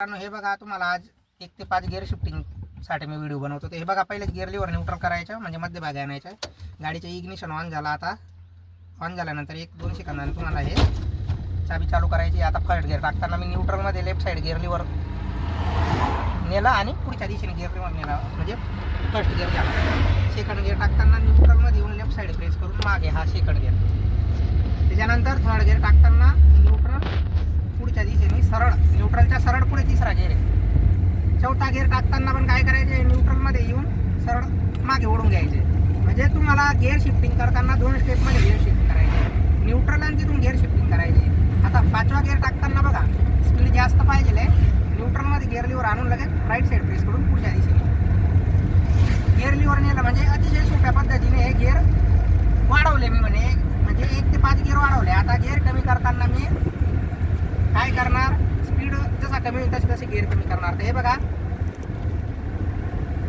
मित्रांनो हे बघा तुम्हाला आज एक ते पाच गिअर शिफ्टिंगसाठी मी व्हिडिओ बनवतो. हे बघा पहिलेच गिअर लिव्हर न्यूट्रल करायचं म्हणजे मध्यभागी आणायचं गाडीचं इग्निशन ऑन झाला आता. ऑन झाल्यानंतर एक दोन सेकंदाने तुम्हाला हे चाबी चालू करायची. आता फर्स्ट गिअर टाकताना मी न्यूट्रलमध्ये लेफ्ट साईड गिअर लिव्हर नेला आणि पुढच्या दिशेने गिअर लिव्हर नेला. म्हणजे फर्स्ट गिअर घ्या सेकंड गिअर टाकताना न्यूट्रलमध्ये येऊन लेफ्ट साईड प्रेस करून मागे हा सेकंड गिअर त्याच्यानंतर थर्ड गिअर टाकताना न्यूट्रल पुढच्या दिशेने सरळ. न्यूट्रलच्या सरळ पुढे तिसरा गेअर आहे. चौथा गेअर टाकताना पण काय करायचे? न्यूट्रलमध्ये येऊन सरळ मागे ओढून घ्यायचे. म्हणजे तुम्हाला गेअर शिफ्टिंग करताना दोन स्टेपमध्ये गेअर शिफ्टिंग करायचे. न्यूट्रल आणि तिथून गेअर शिफ्टिंग करायची. आता पाचवा गेअर टाकताना बघा स्पीड जास्त पाहिजे. न्यूट्रलमध्ये गेअर लिव्हर आणून लगेच राईट साईड प्रेस करून पुढच्या दिशेने. गिअर लिव्हर नेलं म्हणजे अतिशय सोप्या पद्धतीने हे गेअर वाढवले मी म्हणे. म्हणजे एक ते पाच गेअर वाढवले. आता गेअर कमी करताना मी काय करणार स्पीड जसा कमी होईल तसे तसे गिअर कमी करणार तर हे बघा.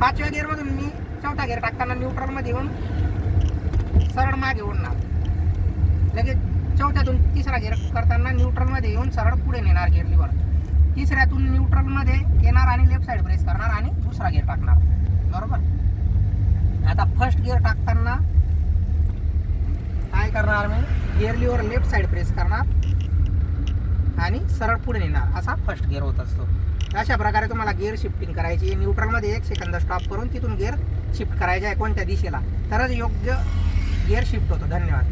पाचव्या गिअरमधून मी चौथा गिअर टाकताना न्यूट्रलमध्ये येऊन सरळ मागे ओढणार. लगेच चौथ्यातून तिसरा गिअर करताना न्यूट्रलमध्ये येऊन सरळ पुढे नेणार गिअर लिव्हर तिसऱ्यातून न्यूट्रलमध्ये येणार आणि लेफ्ट साईड प्रेस करणार आणि दुसरा गिअर टाकणार. बरोबर? आता फर्स्ट गिअर टाकताना काय करणार मी? Gear lever left side press करणार. आणि सरळ पुढे नेणार असा फर्स्ट गिअर होत असतो. अशा प्रकारे तुम्हाला गिअर शिफ्टिंग करायची न्यूट्रलमध्ये एक सेकंद स्टॉप करून तिथून गिअर शिफ्ट करायचे आहे कोणत्या दिशेला. तरच योग्य गिअर शिफ्ट होतो. धन्यवाद.